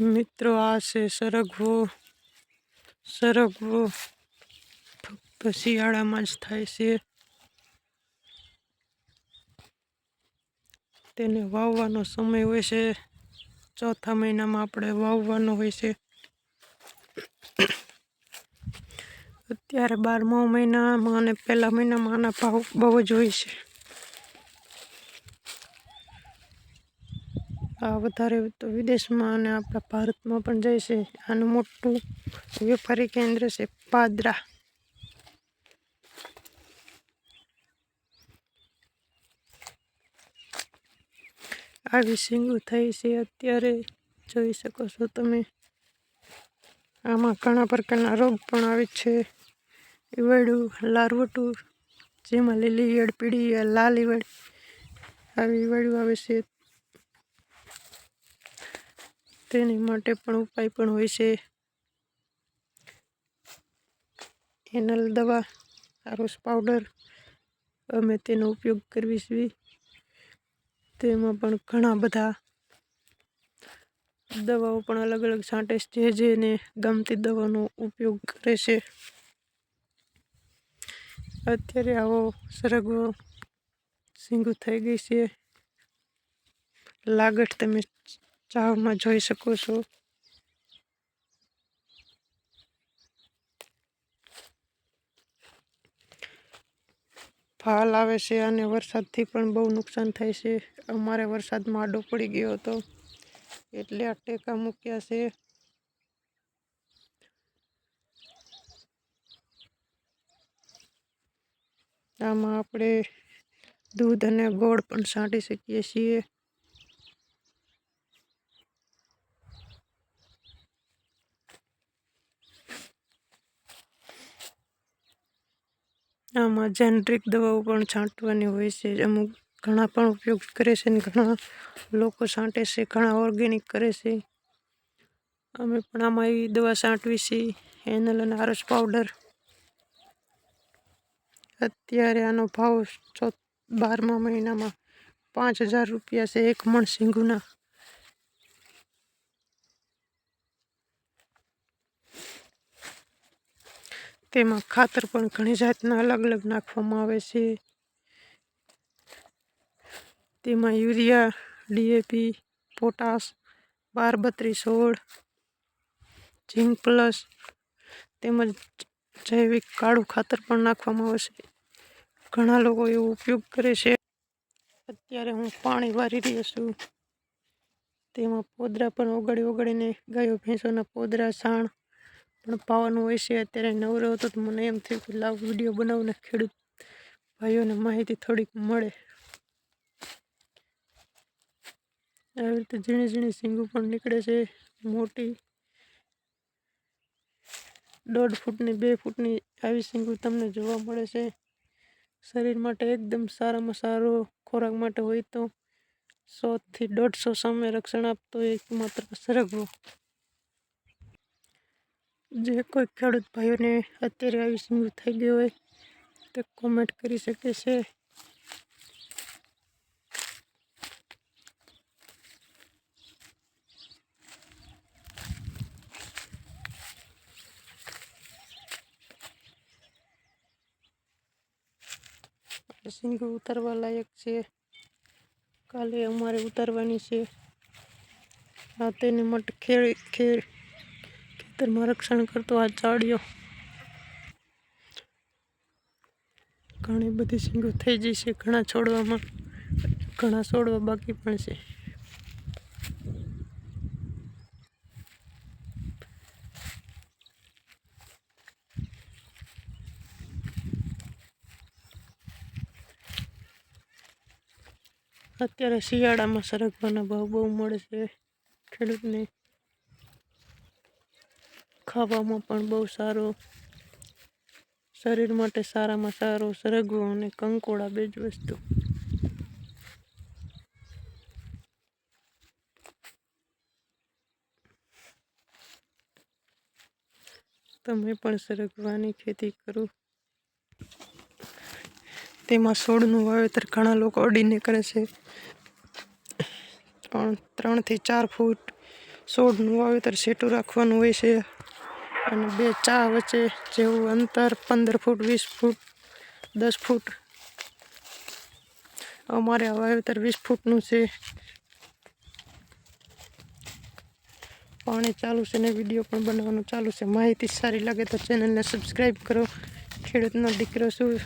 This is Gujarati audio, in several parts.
મિત્રો, આ છે સરગવો. સરગવો ફક્ત શિયાળામાં જ થાય છે. તેને વાવવાનો સમય હોય છે. ચોથા મહિનામાં આપણે વાવવાનો હોય છે. અત્યારે બારમા મહિનામાં અને પહેલા મહિનામાં આના ભાવ બહુ જ હોય છે. વધારે તો વિદેશમાં અને આપણા ભારતમાં પણ જાય છે. આનું મોટું વેપારી કેન્દ્ર છે પાદરા. આવી સિંગું થઈ છે અત્યારે. જોઈ શકો છો તમે. આમાં ઘણા પ્રકારના રોગ પણ આવે છે. ઈવડું, લારવટું, જેમાં લીલી ઈયળ, પીળી લાલ ઈવડ આવી ઈવડું આવે છે. તેની માટે પણ ઉપાય પણ હોય છે. એનલ દવા, આરોસ પાવડર, અમે તેનો ઉપયોગ કરવી છીએ તેમાં પણ ઘણા બધા દવાઓ પણ અલગ અલગ છાંટે છે જે જેને ગમતી દવાનો ઉપયોગ કરે છે. અત્યારે આવો સરગવો સિંગું થઈ ગઈ છે. લાગટ તમે ચાવમાં જોઈ શકું છું. ફાલ આવે છે અને વરસાદથી પણ બહુ નુકસાન થાય છે. અમારે વરસાદમાં આડો પડી ગયો હતો. એટલે આ ટેકા મૂક્યા છે. આમાં આપણે દૂધ અને ગોળ પણ છાંટી શકીએ છીએ. આમાં જેનરિક દવાઓ પણ છાંટવાની હોય છે. અમુક ઘણા પણ ઉપયોગ કરે છે ને ઘણા લોકો છાંટે છે, ઘણા ઓર્ગેનિક કરે છે. અમે પણ આમાં એવી દવા છાંટવી છીએ એનલ અને આરસ પાવડર. અત્યારે આનો ભાવ ચો બારમા મહિનામાં પાંચ હજાર રૂપિયા છે, એક મણ સિંગુના. તેમાં ખાતર પણ ઘણી જાતના અલગ અલગ નાખવામાં આવે છે. તેમાં યુરિયા ડીએપી પોટાશ બાર બત્રીસ સોળ, ઝીંક પ્લસ તેમજ જૈવિક કાળું ખાતર પણ નાખવામાં આવે છે. ઘણા લોકો એવો ઉપયોગ કરે છે. અત્યારે હું પાણી વારી રહ્યો છું. તેમાં પોદરા પણ ઓગળી ઓગળીને ગાયો, ભેંસોના પોદરા છાણ પણ પાવાનું હોય છે. અત્યારે નવરો હતો તો મને એમ થયું કે લાવ વીડિયો બનાવીને ખેડૂત ભાઈઓને માહિતી થોડીક મળે. આવી રીતે ઝીણી ઝીણી સિંગો પણ નીકળે છે. મોટી દોઢ ફૂટની, બે ફૂટની આવી સિંગો તમને જોવા મળે છે. શરીર માટે એકદમ સારામાં સારો ખોરાક માટે હોય તો સોથી દોઢસો સામે રક્ષણ આપતો એકમાત્ર સરગવો. જે કોઈ ખેડૂત ભાઈઓને અત્યારે આવી સમજ થઈ ગયો હોય, તે કોમેન્ટ કરી શકે છે. સિંગો ઉતારવા લાયક છે. કાલે અમારે ઉતારવાની છે. આ તેને માટે ખેડ ખેડ ખેતરમાં રક્ષણ કરતો આ ચાળિયો ઘણી બધી સિંગો થઈ જશે ઘણા છોડવામાં, ઘણા છોડવા બાકી પણ છે. અત્યારે શિયાળામાં સરગવાના ભાવ બહુ મળે છે ખેડૂતને. ખાવામાં પણ બહુ સારો શરીર માટે સારામાં સારો સરગવો અને કંકોડા બે જ વસ્તુ. તમે પણ સરગવાની ખેતી કરો. તેમાં છોડનું વાવેતર ઘણા લોકો અડીને કરે છે. ત્રણ ત્રણથી ચાર ફૂટ છોડનું વાવેતર સેટું રાખવાનું હોય છે. અને બે ચા વચ્ચે જેવું અંતર પંદર ફૂટ, વીસ ફૂટ, દસ ફૂટ. અમારે વાવેતર વીસ ફૂટનું છે. પાણી ચાલુ છે ને વીડિયો પણ બનાવવાનું ચાલુ છે. માહિતી સારી લાગે તો ચેનલને સબસ્ક્રાઈબ કરો. ખેડૂતનો દીકરો શું?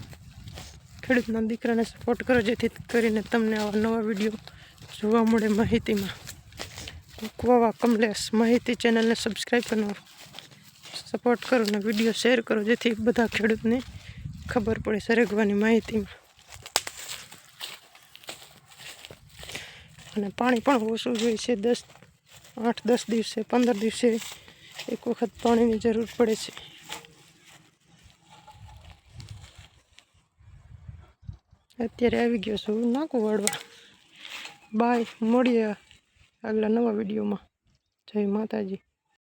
ખેડૂતના દીકરાને સપોર્ટ કરો જેથી કરીને તમને આવા નવા વીડિયો જોવા મળે માહિતીમાં. કુવાવા કમલેશ, માહિતી ચેનલને સબસ્ક્રાઈબ કરો સપોર્ટ કરો અને વીડિયો શેર કરો, જેથી બધા ખેડૂતને ખબર પડે સરગવાની માહિતીમાં. અને પાણી પણ ઓછું જોઈએ છે, દસ, આઠ, દસ દિવસે, પંદર દિવસે એક વખત પાણીની જરૂર પડે છે. અત્યારે આવી ગયો છું નાખું વાળવા બાય મળીએ આગલા નવા વિડીયોમાં જય માતાજી.